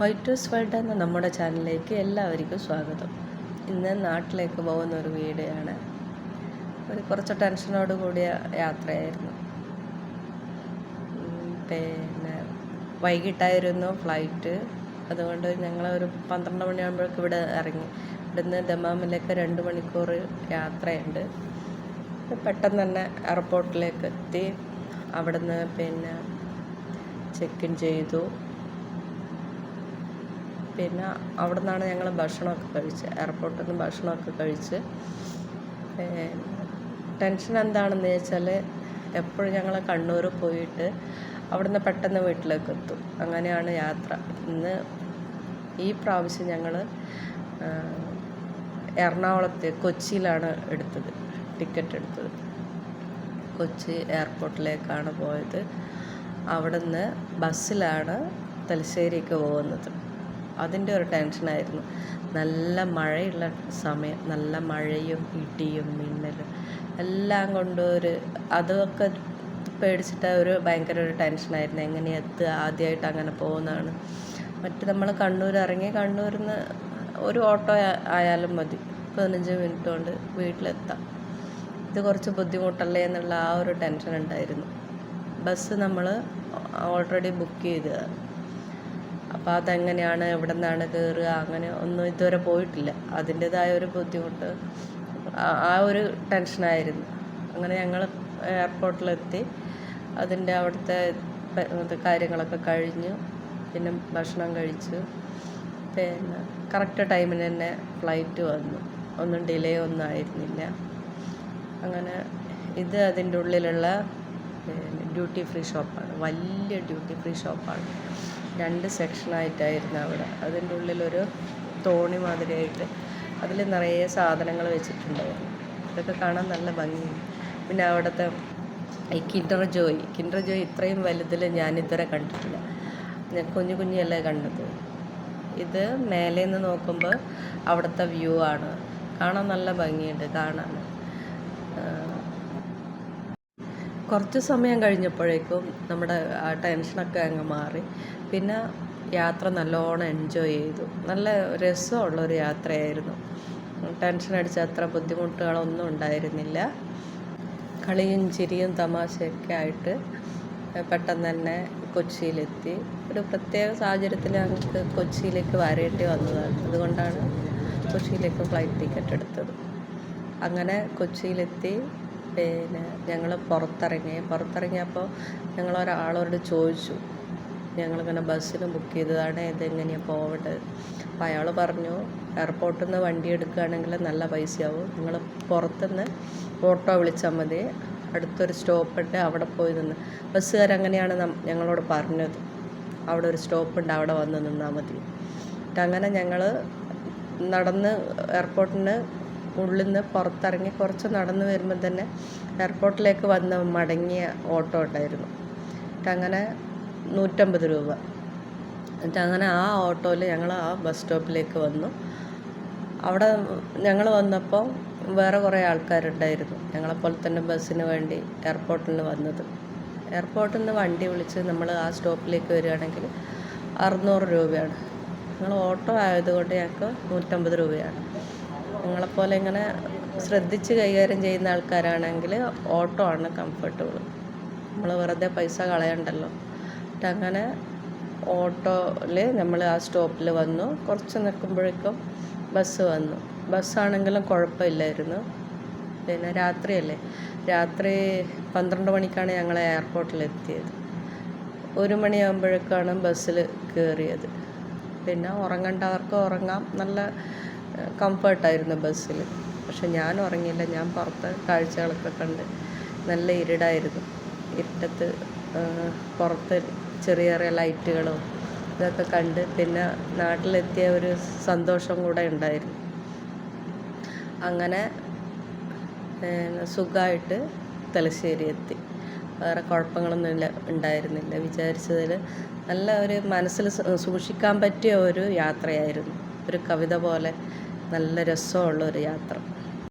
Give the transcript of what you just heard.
White house world എന്ന നമ്മുടെ ചാനലിലേക്ക് എല്ലാവർക്കും സ്വാഗതം. ഇന്ന് നാട്ടിലേക്ക് പോകുന്ന ഒരു വീഡിയോയാണ് ഒരു കുറച്ച് ടെൻഷനോട് കൂടിയ യാത്രയായിരുന്നു. പിന്നെ വൈകിട്ടായിരുന്നു ഫ്ലൈറ്റ്. അതുകൊണ്ട് ഞങ്ങൾ ഒരു പന്ത്രണ്ട് മണിയാകുമ്പോഴേക്കും ഇവിടെ ഇറങ്ങി. ഇവിടുന്ന് ദമാമിലേക്ക് രണ്ട് മണിക്കൂർ യാത്രയുണ്ട്. പെട്ടെന്ന് തന്നെ എയർപോർട്ടിലേക്ക് എത്തി. അവിടുന്ന് പിന്നെ ചെക്ക് ഇൻ ചെയ്തു. പിന്നെ അവിടെ നിന്നാണ് ഞങ്ങൾ ഭക്ഷണമൊക്കെ കഴിച്ചത് എയർപോർട്ടിൽ നിന്ന് ഭക്ഷണമൊക്കെ കഴിച്ച്. ടെൻഷൻ എന്താണെന്ന് ചോദിച്ചാൽ എപ്പോഴും ഞങ്ങൾ കണ്ണൂർ പോയിട്ട് അവിടെ നിന്ന് പെട്ടെന്ന് വീട്ടിലേക്ക് എത്തും. അങ്ങനെയാണ് യാത്ര. ഇന്ന് ഈ പ്രാവശ്യം ഞങ്ങൾ എറണാകുളത്തെ കൊച്ചിയിലാണ് എടുത്തത് ടിക്കറ്റ് എടുത്തത്. കൊച്ചി എയർപോർട്ടിലേക്കാണ് പോയത്. അവിടുന്ന് ബസ്സിലാണ് തലശ്ശേരിക്ക് പോകുന്നത്. അതിന്റെ ഒരു ടെൻഷനായിരുന്നു നല്ല മഴയുള്ള സമയം നല്ല മഴയും ഇടിയും മിന്നലും എല്ലാം കൊണ്ട് ഒരു അതൊക്കെ പേടിച്ചിട്ട് ഒരു ഭയങ്കര ഒരു ടെൻഷനായിരുന്നു എങ്ങനെ എത്തുക ആദ്യമായിട്ട് അങ്ങനെ പോകുന്നതാണ്. മറ്റ് നമ്മൾ കണ്ണൂർ ഇറങ്ങി കണ്ണൂരിൽ നിന്ന് ഒരു ഓട്ടോ ആയാലും മതി. പതിനഞ്ച് മിനിറ്റ് കൊണ്ട് വീട്ടിലെത്താം. ഇത് കുറച്ച് ബുദ്ധിമുട്ടല്ലേ എന്നുള്ള ആ ഒരു ടെൻഷൻ ഉണ്ടായിരുന്നു. ബസ് നമ്മൾ ഓൾറെഡി ബുക്ക് ചെയ്തതാണ്. അപ്പോൾ അതെങ്ങനെയാണ് എവിടെ നിന്നാണ് കയറുക അങ്ങനെ ഒന്നും ഇതുവരെ പോയിട്ടില്ല. അതിന്റെതായ ഒരു ബുദ്ധിമുട്ട്. ആ- ഒരു ടെൻഷനായിരുന്നു. അങ്ങനെ ഞങ്ങൾ എയർപോർട്ടിലെത്തി. അതിന്റെ അവിടുത്തെ കാര്യങ്ങളൊക്കെ കഴിഞ്ഞു. പിന്നെ ഭക്ഷണം കഴിച്ചു. പിന്നെ കറക്റ്റ് ടൈമിന് തന്നെ ഫ്ലൈറ്റ് വന്നു. ഒന്നും ഡിലേ ഒന്നും ആയിരുന്നില്ല. അങ്ങനെ ഇത് അതിന്റെ ഉള്ളിലുള്ള ഡ്യൂട്ടി ഫ്രീ ഷോപ്പാണ്. വലിയ ഡ്യൂട്ടി ഫ്രീ ഷോപ്പാണ്. രണ്ട് സെക്ഷനായിട്ടായിരുന്നു അവിടെ. അതിന്റെ ഉള്ളിലൊരു തോണി മാതിരിയായിട്ട് അതിൽ നിറയെ സാധനങ്ങൾ വെച്ചിട്ടുണ്ടായിരുന്നു. അതൊക്കെ കാണാൻ നല്ല ഭംഗിയുണ്ട്. പിന്നെ അവിടുത്തെ ഈ കിൻഡർ ജോയ്. കിൻഡർ ജോയ് ഇത്രയും വലുതിൽ ഞാൻ ഇതുവരെ കണ്ടിട്ടില്ല. ഞാൻ കുഞ്ഞു കുഞ്ഞല്ലേ കണ്ടത്? ഇത് മേലെ നിന്ന് നോക്കുമ്പോൾ അവിടുത്തെ വ്യൂ ആണ്. കാണാൻ നല്ല ഭംഗിയുണ്ട് കാണാൻ. കുറച്ച് സമയം കഴിഞ്ഞപ്പോഴേക്കും നമ്മുടെ ആ ടെൻഷനൊക്കെ അങ്ങ് മാറി. പിന്നെ യാത്ര നല്ലോണം എൻജോയ് ചെയ്തു. നല്ല രസമുള്ളൊരു യാത്രയായിരുന്നു. ടെൻഷൻ അടിച്ച അത്ര ബുദ്ധിമുട്ടുകളൊന്നും ഉണ്ടായിരുന്നില്ല. കളിയും ചിരിയും തമാശയൊക്കെ ആയിട്ട് പെട്ടെന്ന് തന്നെ കൊച്ചിയിലെത്തി. ഒരു പ്രത്യേക സാഹചര്യത്തിൽ ഞങ്ങൾക്ക് കൊച്ചിയിലേക്ക് വരേണ്ടി വന്നതാണ്. അതുകൊണ്ടാണ് കൊച്ചിയിലേക്ക് ഫ്ലൈറ്റ് ടിക്കറ്റ് എടുത്തത്. അങ്ങനെ കൊച്ചിയിലെത്തി. പിന്നെ ഞങ്ങൾ പുറത്തിറങ്ങി പുറത്തിറങ്ങിയപ്പോൾ ഞങ്ങൾ ഒരാളോട് ചോദിച്ചു. ഞങ്ങളിങ്ങനെ ബസ്സിന് ബുക്ക് ചെയ്തതാണ് ഇതെങ്ങനെയാണ് പോവേണ്ടത് അപ്പോൾ അയാൾ പറഞ്ഞു എയർപോർട്ടിൽ നിന്ന് വണ്ടി എടുക്കുകയാണെങ്കിൽ നല്ല പൈസയാവും. നിങ്ങൾ പുറത്തുനിന്ന് ഓട്ടോ വിളിച്ചാൽ മതി. അടുത്തൊരു സ്റ്റോപ്പ് ഉണ്ട് അവിടെ പോയി നിന്ന്. ബസ്സുകാരങ്ങനെയാണ് ഞങ്ങളോട് പറഞ്ഞത്. അവിടെ ഒരു സ്റ്റോപ്പ് ഉണ്ട് അവിടെ വന്ന് നിന്നാൽ മതി. അങ്ങനെ ഞങ്ങൾ നടന്ന് എയർപോർട്ടിന് ഉള്ളിൽ നിന്ന് പുറത്തിറങ്ങി കുറച്ച് നടന്നു വരുമ്പോൾ തന്നെ എയർപോർട്ടിലേക്ക് വന്ന് മടങ്ങിയ ഓട്ടോ ഉണ്ടായിരുന്നു. എന്നിട്ട് അങ്ങനെ നൂറ്റമ്പത് രൂപ. എന്നിട്ട് അങ്ങനെ ആ ഓട്ടോയിൽ ഞങ്ങൾ ആ ബസ് സ്റ്റോപ്പിലേക്ക് വന്നു. അവിടെ ഞങ്ങൾ വന്നപ്പോൾ വേറെ കുറേ ആൾക്കാരുണ്ടായിരുന്നു. ഞങ്ങളെപ്പോലെ തന്നെ ബസ്സിന് വേണ്ടി എയർപോർട്ടിൽ നിന്ന് വന്നത്. എയർപോർട്ടിൽ നിന്ന് വണ്ടി വിളിച്ച് നമ്മൾ ആ സ്റ്റോപ്പിലേക്ക് വരികയാണെങ്കിൽ അറുന്നൂറ് രൂപയാണ്. ഞങ്ങൾ ഓട്ടോ ആയതുകൊണ്ട് ഞങ്ങൾക്ക് നൂറ്റമ്പത് രൂപയാണ്. നിങ്ങളെപ്പോലെ ഇങ്ങനെ ശ്രദ്ധിച്ച് കൈകാര്യം ചെയ്യുന്ന ആൾക്കാരാണെങ്കിൽ ഓട്ടോ ആണ് കംഫർട്ടബിൾ നമ്മൾ വെറുതെ പൈസ കളയണ്ടല്ലോ. എന്നിട്ട് അങ്ങനെ ഓട്ടോയിൽ നമ്മൾ ആ സ്റ്റോപ്പിൽ വന്നു. കുറച്ച് നിൽക്കുമ്പോഴേക്കും ബസ് വന്നു. ബസ്സാണെങ്കിലും കുഴപ്പമില്ലായിരുന്നു. പിന്നെ രാത്രിയല്ലേ? രാത്രി പന്ത്രണ്ട് മണിക്കാണ് ഞങ്ങൾ എയർപോർട്ടിൽ എത്തിയത് ഒരു മണിയാകുമ്പോഴേക്കാണ് ബസ്സിൽ കയറിയത് പിന്നെ ഉറങ്ങേണ്ടവർക്ക് ഉറങ്ങാം. നല്ല കംഫർട്ടായിരുന്നു ബസ്സിൽ. പക്ഷെ ഞാൻ ഉറങ്ങിയില്ല. ഞാൻ പുറത്ത് കാഴ്ചകളൊക്കെ കണ്ട് നല്ല ഇരുടായിരുന്നു. ഇരുട്ടത്ത് പുറത്ത് ചെറിയ ചെറിയ ലൈറ്റുകളും ഇതൊക്കെ കണ്ട് പിന്നെ നാട്ടിലെത്തിയ ഒരു സന്തോഷം കൂടെ ഉണ്ടായിരുന്നു. അങ്ങനെ സുഖമായിട്ട് തലശ്ശേരി എത്തി. വേറെ കുഴപ്പങ്ങളൊന്നും ഇല്ല ഉണ്ടായിരുന്നില്ല. വിചാരിച്ചതിൽ നല്ല ഒരു മനസ്സിൽ സൂക്ഷിക്കാൻ പറ്റിയ ഒരു യാത്രയായിരുന്നു. ഒരു കവിത പോലെ നല്ല രസമുള്ള ഒരു യാത്ര.